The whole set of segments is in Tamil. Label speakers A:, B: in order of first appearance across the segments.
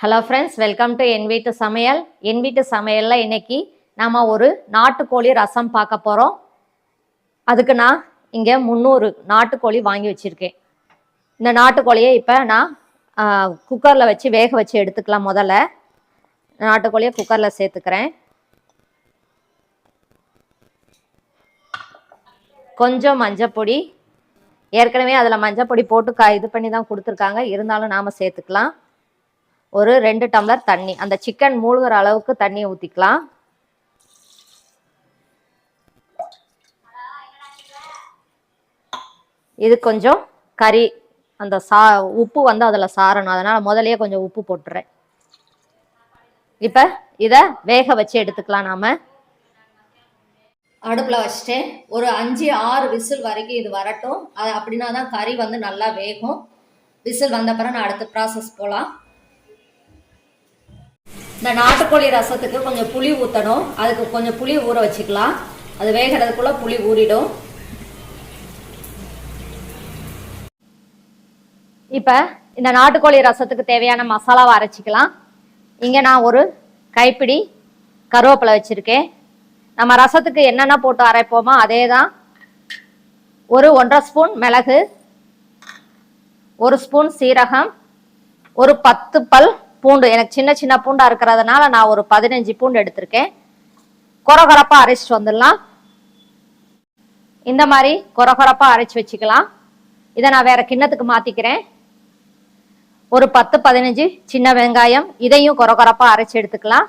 A: ஹலோ ஃப்ரெண்ட்ஸ் வெல்கம் டு என் வீட்டு சமையல். என் வீட்டு சமையலில் இன்னைக்கு நாம் ஒரு நாட்டுக்கோழி ரசம் பார்க்க போகிறோம் அதுக்கு நான் இங்கே முந்நூறு நாட்டுக்கோழி வாங்கி வச்சுருக்கேன். இந்த நாட்டுக்கோழியை இப்போ நான் குக்கரில் வச்சு வேக வச்சு எடுத்துக்கலாம் முதல்ல. நாட்டுக்கோழியை குக்கரில் சேர்த்துக்கிறேன். கொஞ்சம் மஞ்சப்பொடி ஏற்கனவே அதில் மஞ்சப்பொடி போட்டு கா இது பண்ணி தான் கொடுத்துருக்காங்க. இருந்தாலும் நாம் சேர்த்துக்கலாம். ஒரு ரெண்டு டம்ளர் தண்ணி. அந்த சிக்கன் மூழ்கிற அளவுக்கு தண்ணியை ஊற்றிக்கலாம் இது கொஞ்சம் கறி அந்த சா உப்பு வந்து அதில் சாரணும். அதனால் முதலையே கொஞ்சம் உப்பு போட்டுறேன். இப்போ இதை வேக வச்சு எடுத்துக்கலாம் நாம். அடுப்பில் வச்சுட்டேன். ஒரு அஞ்சு ஆறு விசில் வரைக்கும் இது வரட்டும். அது அப்படின்னா தான் கறி வந்து நல்லா வேகும். விசில் வந்த பிறகு நான் அடுத்த ப்ராசஸ் போகலாம் இந்த நாட்டுக்கோழி ரசத்துக்கு கொஞ்சம் புளி ஊற்றணும் அதுக்கு கொஞ்சம் புளி ஊற வச்சுக்கலாம். அது வேகிறதுக்குள்ளே புளி ஊறிடும். இப்போ இந்த நாட்டுக்கோழி ரசத்துக்கு தேவையான மசாலாவை அரைச்சிக்கலாம். இங்கே நான் ஒரு கைப்பிடி கருவேப்பிலை வச்சுருக்கேன். நம்ம ரசத்துக்கு என்னென்ன போட்டு அரைப்போமோ அதே தான் ஒரு ஒன்றரை ஸ்பூன் மிளகு ஒரு ஸ்பூன் சீரகம் ஒரு பத்து பல் பூண்டு எனக்கு சின்ன சின்ன பூண்டா இருக்கிறதுனால நான் ஒரு பதினஞ்சு பூண்டு எடுத்திருக்கேன். கொரகொரப்பா அரைச்சிட்டு வந்துடலாம். இந்த மாதிரி கொரகொரப்பா அரைச்சி வச்சுக்கலாம். இதை நான் வேற கிண்ணத்துக்கு மாத்திக்கிறேன். ஒரு பத்து பதினஞ்சு சின்ன வெங்காயம் இதையும் கொரகொரப்பா அரைச்சி எடுத்துக்கலாம்.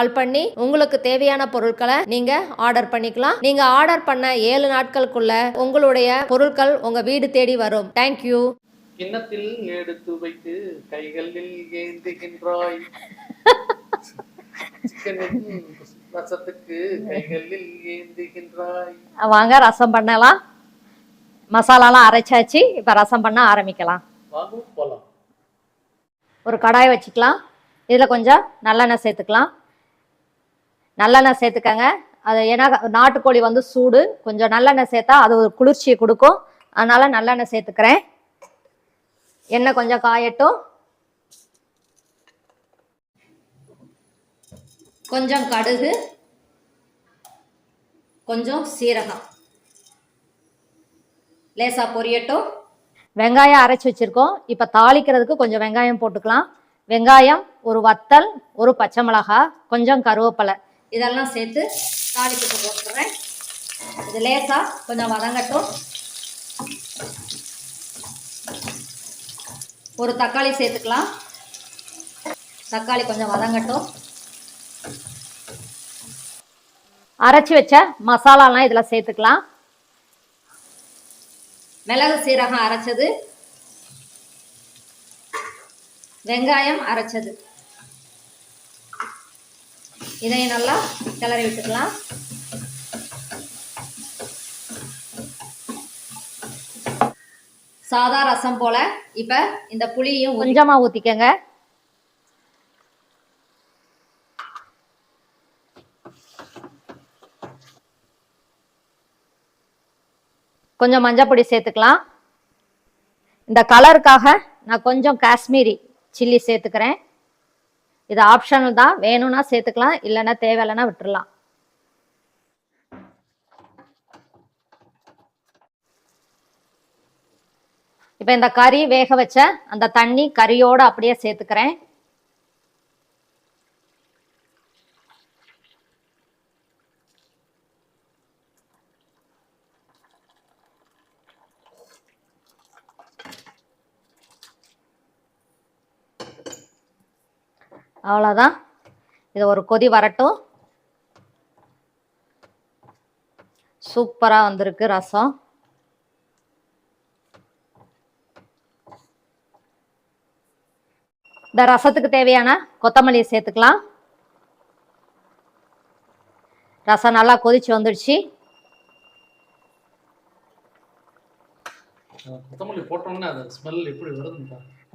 A: பண்ணி உங்களுக்கு தேவையான பொருட்களை நீங்க ஆர்டர் பண்ணிக்கலாம். நீங்க ஆர்டர் பண்ண ஏழு நாட்களுக்குள்ள உங்களுடைய பொருட்கள் உங்க வீடு தேடி வரும். தேங்க்யூ
B: கிண்ணத்தில் எடுத்து வைத்து கைகளில் ஏந்துகின்றாய். ரசத்துக்கு கைகளில் ஏந்துகின்றாய்.
A: வாங்க ரசம் பண்ணலாம். மசாலாலாம் அரைச்சாச்சு இப்போ ரசம் பண்ண ஆரம்பிக்கலாம். ஒரு கடாய் வச்சுக்கலாம். இதில் கொஞ்சம் நல்லெண்ணெய் சேர்த்துக்கலாம். நல்லெண்ணெய் சேர்த்துக்கங்க. அது ஏன்னா நாட்டுக்கோழி வந்து சூடு. கொஞ்சம் நல்லெண்ணெய் சேர்த்தா அது ஒரு குளிர்ச்சியை கொடுக்கும். அதனால நல்லெண்ணெய் சேர்த்துக்கிறேன். எண்ணெய் கொஞ்சம் காயட்டும். கொஞ்சம் கடுகு. கொஞ்சம் சீரகம். லேசா பொரியட்டும். வெங்காயம் அரைச்சி வச்சிருக்கோம். இப்போ தாளிக்கிறதுக்கு கொஞ்சம் வெங்காயம் போட்டுக்கலாம். வெங்காயம் ஒரு வத்தல் ஒரு பச்சை மிளகாய் கொஞ்சம் கருவேப்பிலை. இதெல்லாம் சேர்த்து தாளிப்புக்கு போட்டுறேன் இது லேசாக கொஞ்சம் வதங்கட்டும். ஒரு தக்காளி சேர்த்துக்கலாம். தக்காளி கொஞ்சம் வதங்கட்டும். அரைச்சி வச்ச மசாலாலாம் இதில் சேர்த்துக்கலாம். மிளகு சீரகம் அரைச்சது. வெங்காயம் அரைச்சது. இதையும் நல்லா கிளறி விட்டுக்கலாம். சாதா ரசம் போல இப்ப இந்த புளியும் கொஞ்சமா ஊத்திக்கங்க. கொஞ்சம் மஞ்சப்பொடி சேர்த்துக்கலாம். இந்த கலருக்காக நான் கொஞ்சம் காஷ்மீரி சில்லி சேர்த்துக்கிறேன். இது ஆப்ஷனல் தான். வேணும்னா சேர்த்துக்கலாம் இல்லைன்னா தேவையில்லைன்னா விட்டுறலாம். இப்போ இந்த கறி வேக வச்ச அந்த தண்ணி கறியோடு அப்படியே சேர்த்துக்கிறேன். அவ்வளோதான் இது ஒரு கொதி வரட்டும். சூப்பராக வந்திருக்கு ரசம். இந்த ரசத்துக்கு தேவையான கொத்தமல்லியை சேர்த்துக்கலாம். ரசம் நல்லா கொதிச்சு வந்துடுச்சு.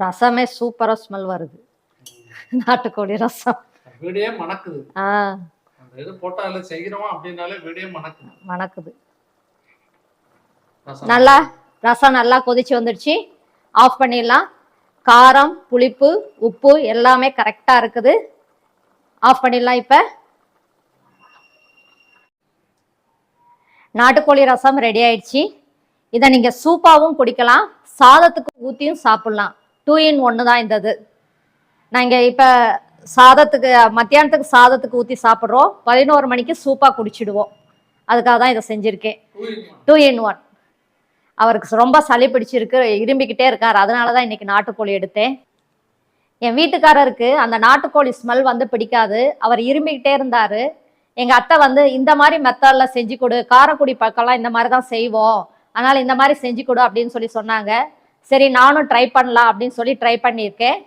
A: ரசமே சூப்பராக ஸ்மெல் வருது. நாட்டுக்கோழி ரசம்.
B: வீடே மணக்குது.
A: ஆ.
B: இது போட்டால செய்கிறோம் அப்படின்னாலே வீடே மணக்குது.
A: மணக்குது. நல்லா ரசம் நல்லா கொதிச்சு வந்துடுச்சு. ஆஃப் பண்ணிடலாம். காரம் புளிப்பு உப்பு எல்லாமே கரெக்டாக இருக்குது. ஆஃப் பண்ணிடலாம் இப்போ. நாட்டுக்கோழி ரசம் ரெடி ஆயிடுச்சு. இதை நீங்கள் சூப்பாகவும் குடிக்கலாம். சாதத்துக்கு ஊற்றியும் சாப்பிட்லாம். டூ இன் ஒன்று தான் இந்த இது. நாங்கள் இப்போ சாதத்துக்கு மத்தியானத்துக்கு சாதத்துக்கு ஊற்றி சாப்பிட்றோம். பதினோரு மணிக்கு சூப்பாக குடிச்சிடுவோம். அதுக்காக தான் இதை செஞ்சுருக்கேன். டூ இன் ஒன் அவருக்கு ரொம்ப சளி பிடிச்சிருக்கு இரும்பிக்கிட்டே இருக்கார். அதனால தான் இன்னைக்கு நாட்டுக்கோழி எடுத்தேன். என் வீட்டுக்காரருக்கு அந்த நாட்டுக்கோழி ஸ்மெல் வந்து பிடிக்காது. அவர் இரும்பிக்கிட்டே இருந்தார். எங்கள் அத்தை வந்து இந்த மாதிரி மெத்தடில் செஞ்சு கொடு. காரக்குடி பக்கம்லாம் இந்த மாதிரி தான் செய்வோம். அதனால் இந்த மாதிரி செஞ்சு கொடு அப்படின்னு சொல்லி சொன்னாங்க. சரி நானும் ட்ரை பண்ணலாம் அப்படின்னு சொல்லி ட்ரை பண்ணியிருக்கேன்.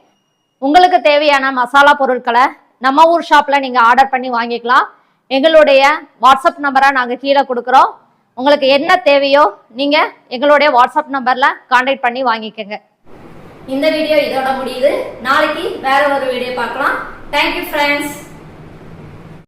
A: உங்களுக்கு தேவையான மசாலா பொருட்களை நம்ம ஊர் ஷாப்பில் நீங்கள் ஆர்டர் பண்ணி வாங்கிக்கலாம். எங்களுடைய வாட்ஸ்அப் நம்பரை நாங்கள் கீழே கொடுக்குறோம். உங்களுக்கு என்ன தேவையோ நீங்கள் எங்களுடைய வாட்ஸ்அப் நம்பரில் காண்டாக்ட் பண்ணி வாங்கிக்கோங்க. இந்த வீடியோ இதோட முடியுது. நாளைக்கு வேற ஒரு வீடியோ பார்க்கலாம். Thank you friends